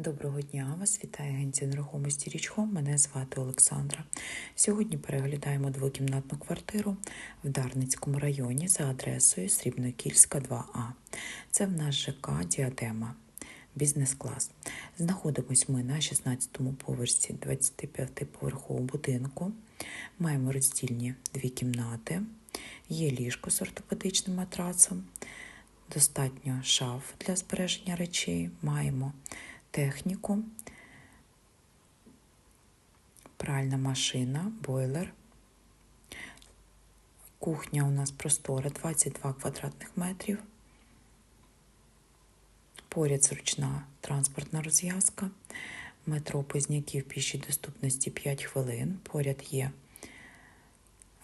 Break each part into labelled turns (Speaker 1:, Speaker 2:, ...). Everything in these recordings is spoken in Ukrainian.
Speaker 1: Доброго дня, вас вітає агенція нерухомості Річхом. Мене звати Олександра. Сьогодні переглядаємо двокімнатну квартиру в Дарницькому районі за адресою Срібнокільська 2А. Це в нас ЖК Діадема, бізнес-клас. Знаходимось ми на 16-му поверсі 25-поверхового будинку. Маємо роздільні дві кімнати, є ліжко з ортопедичним матрацом. Достатньо шаф для збереження речей. Маємо техніку, пральна машина, бойлер. Кухня у нас простора 22 квадратних метрів. Поряд зручна транспортна розв'язка. Метро Позняків пішій доступності 5 хвилин. Поряд є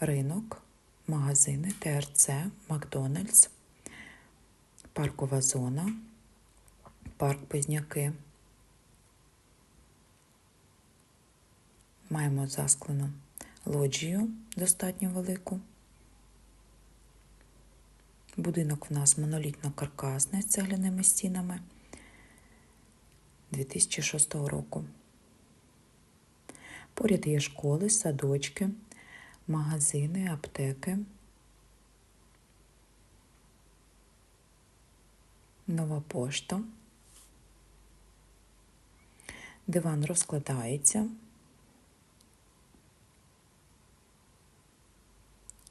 Speaker 1: ринок, магазини, ТРЦ, Макдональдс, паркова зона, парк Позняки. Маємо засклену лоджію достатньо велику. Будинок в нас монолітно-каркасний з цегляними стінами 2006 року. Поряд є школи, садочки, магазини, аптеки. Нова пошта. Диван розкладається.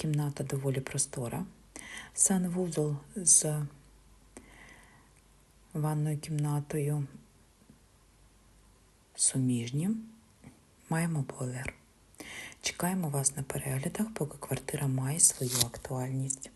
Speaker 1: Кімната доволі простора. Санвузол з ванною кімнатою суміжні. Маємо бойлер. Чекаємо вас на переглядах, поки квартира має свою актуальність.